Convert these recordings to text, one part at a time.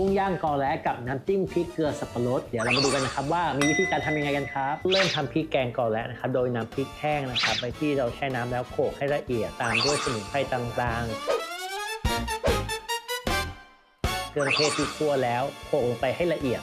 กุ้งย่างกอแร้กับน้ำจิ้มพริกเกลือสับปะรดเดี๋ยวเรามาดูกันนะครับว่ามีวิธีการทำยังไงกันครับ เริ่มทำพริกแกงกอแร้นะครับโดยนำพริกแห้งนะครับไปที่เราแช่น้ำแล้วโขลกให้ละเอียดตามด้วยสมุนไพรต่างๆเครื่องเทศที่คั่วแล้วโขลกลงไปให้ละเอียด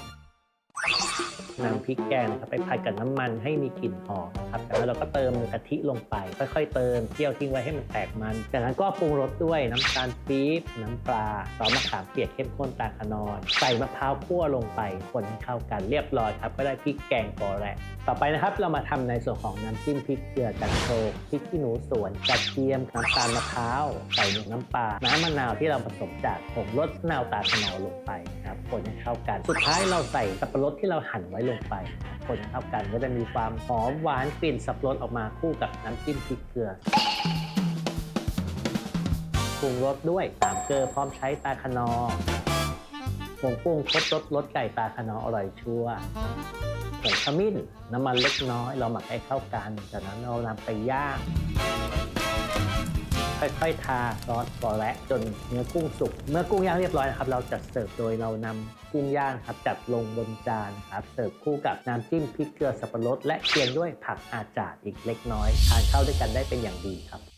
นำพริกแกงนะครับไปผัดกับน้ำมันให้มีกลิ่นหอมนะครับจากนั้นเราก็เติมกะทิลงไป ค่อยๆ เติมเคี่ยวทิ้งไว้ให้มันแตกมัน จากนั้นก็ปรุงรสด้วยน้ำตาลปี๊บน้ำปลาซอสมะขามเปียกเข้มข้นตาขนอน ใส่มะพร้าวคั่วลงไปคนให้เข้ากันเรียบร้อยครับก็ได้พริกแกงกอแระต่อไปนะครับเรามาทำในส่วนของน้ำจิ้มพริกเกลือกันโชกพริกขี้หนูสวนกระเทียมน้ำตาลมะพร้าวใส่น้ำปลาน้ำมะนาวที่เราผสมจากผงรสมะนาวตาขนอนลงไปครับ คนให้เข้ากัน สุดท้ายเราใส่สับปะรดที่เราหั่นไว้ลงไปคนให้เข้ากันก็จะมีความหอมหวานกลิ่นสับปะรดออกมาคู่กับน้ำจิ้มพริกเกลือปรุงรสด้วยสามเกลือพร้อมใช้ตาขนอผงปรุงครบรสรสไก่ตาขนออร่อยชัวผงขมิ้นน้ำมันเล็กน้อย เราหมักให้เข้ากันจากนั้นเรานำไปย่าง ค่อยๆทาซอสกอแระจนเนื้อกุ้งสุก เมื่อกุ้งย่างเรียบร้อยนะครับ เราจัดเสิร์ฟโดยเรานำกุ้งย่างครับจัดลงบนจานครับเสิร์ฟคู่กับน้ำจิ้มพริกเกลือสับปะรดและเคียงด้วยผักอาจาดอีกเล็กน้อย ทานเข้าด้วยกันได้เป็นอย่างดีครับ